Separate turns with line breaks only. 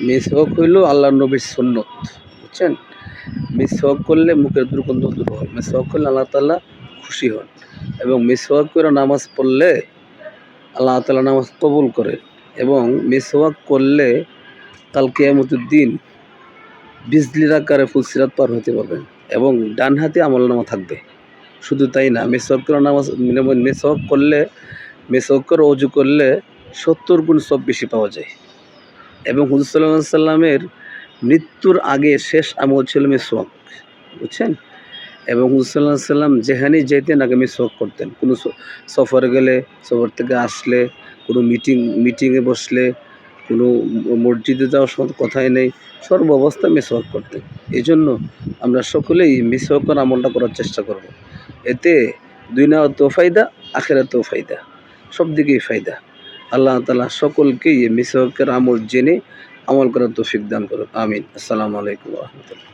মিসওয়াক হইল আল্লাহ নবীর সুন্নত, বুঝছেন? মিসওয়াক করলে মুখের দুর্গন্ধ দূর হয় মিসওয়াক করলে আল্লাহ তাআলা খুশি হন এবং মিসওয়াক করে নামাজ পড়লে আল্লাহ তাআলা নামাজ কবুল করেন এবং মিসওয়াক করলে কাল কিয়ামতের দিন বিজলির আকারে ফুলসিরাত পার হতে পারবেন এবং ডান হাতে আমল নামা থাকবে। শুধু তাই না মেসওয়াক করে নামাজ মেসওয়াক করলে মেসওয়াক করে অজু করলে সত্তর গুণ সব বেশি পাওয়া যায়। এবং হুজুর সাল্লামের মৃত্যুর আগে শেষ আমল ছিল মেসওয়াক, বুঝছেন? এবং হুজুর সাল্লাহ সাল্লাম যেখানেই যেতেন আগে মেসওয়াক করতেন। কোনো সফরে গেলে, সফর থেকে আসলে, কোনো মিটিং, মিটিংয়ে বসলে, কোনো মসজিদে যাওয়ার সময় কথাই নেই, সর্ব অবস্থায় মেসওয়াক করতেন। এই জন্য আমরা সকলেই মেসওয়াকের আমলটা করার চেষ্টা করব। এতে দুনিয়া তো ফায়দা, আখেরাতেও ফায়দা সব দিকেই ফায়দা। আল্লাহ তালা সকলকেই এই মিসওয়াকের আমল জেনে আমল করার তৌফিক দান করুন। আমিন। আসসালামু আলাইকুম রহমতুল্লাহ।